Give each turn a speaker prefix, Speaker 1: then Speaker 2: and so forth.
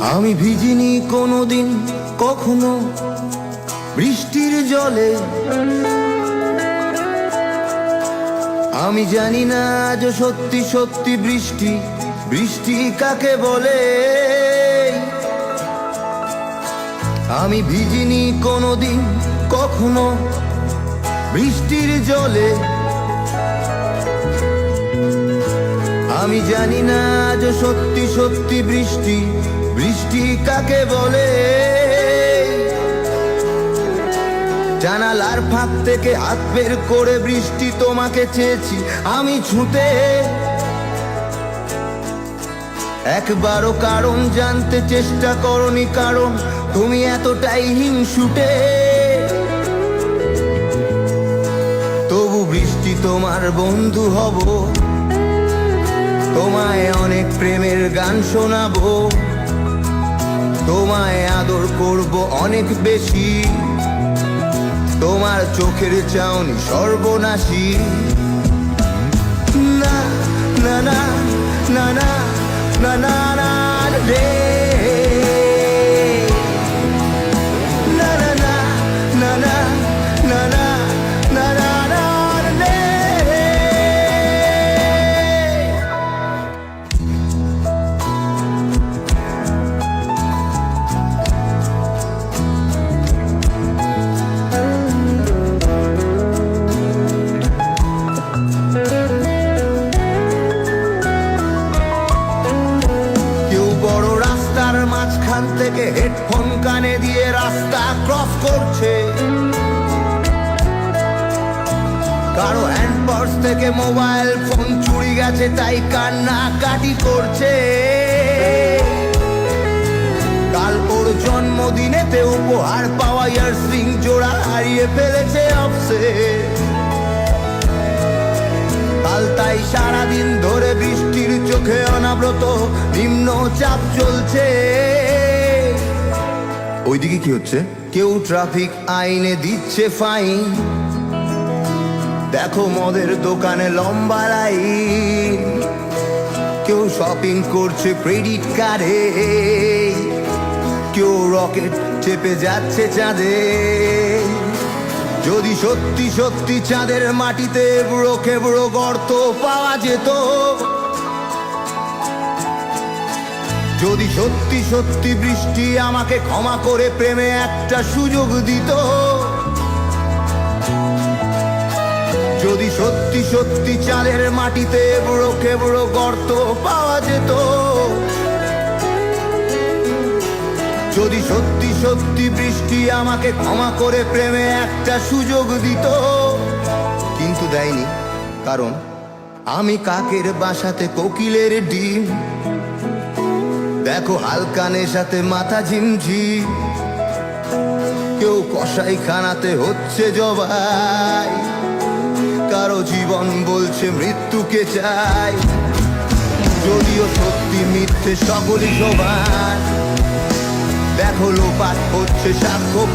Speaker 1: আমি ভিজিনি কোনোদিন, কখনো বৃষ্টির জলে। আমি জানি না আজ সত্যি সত্যি বৃষ্টি বৃষ্টি কাকে বলে? আমি ভিজিনি কোনোদিন, কখনো বৃষ্টির জলে। আমি জানি না আজ সত্যি সত্যি বৃষ্টি বৃষ্টি কাকে বলে? জানালার ফাঁক থেকে হাত বের করে বৃষ্টি তোমাকে চেয়েছি, আমি ছুঁতে। একবারও কারণ জানতে চেষ্টা করনি কারণ তুমি এতটাই হিংসুটে। তবু বৃষ্টি তোমার বন্ধু হব, তোমায় অনেক প্রেমের গান শোনাবো। তোমায় আদর করব অনেক বেশি তোমার চোখের চাউনি সর্বনাশী না না না না না না না না মাঝখান থেকে হেডফোন কানে দিয়ে রাস্তা ক্রস করছে। কারও হ্যান্ড পার্স থেকে মোবাইল ফোন চুরি গেছে, তাই কান্না কাটি করছে। কাল ওর জন্মদিনেতে উপহার পাওয়া ইয়ারসিং জোড়া হারিয়ে ফেলেছে অফসে। কাল তাই সারাদিন ধরে বৃষ্টির চোখে অনাব্রত নিম্ন চাপ চলছে। ওইদিকে কি হচ্ছে? কেউ ট্রাফিক আইনে দিচ্ছে ফাইন দেখো মদের দোকানে লম্বা লাইন কেউ শপিং করছে ক্রেডিট কার্ডে কেউ রকেট চেপে যাচ্ছে চাঁদে। যদি সত্যি সত্যি চাঁদের মাটিতে বুড়ো খেবড়ো গর্ত পাওয়া যেত যদি সত্যি সত্যি বৃষ্টি আমাকে ক্ষমা করে প্রেমে একটা সুযোগ দিত, যদি সত্যি সত্যি চালের মাটিতে বুড়ো খেবড়ো গর্ত পাওয়া যেত, যদি সত্যি সত্যি বৃষ্টি আমাকে ক্ষমা করে প্রেমে একটা সুযোগ দিত, কিন্তু দেয়নি, কারণ আমি কাকের বাসাতে কোকিলের ডিম। দেখো হালকা নেশাতে মাথা ঝিমঝি। কেউ কষাই খানাতে হচ্ছে জবাই। কারও জীবন বলছে মৃত্যুকে চাই। যদিও সত্যি মিথ্যে সকলই সবার দেখো লোপাট হচ্ছে সাক্ষ্য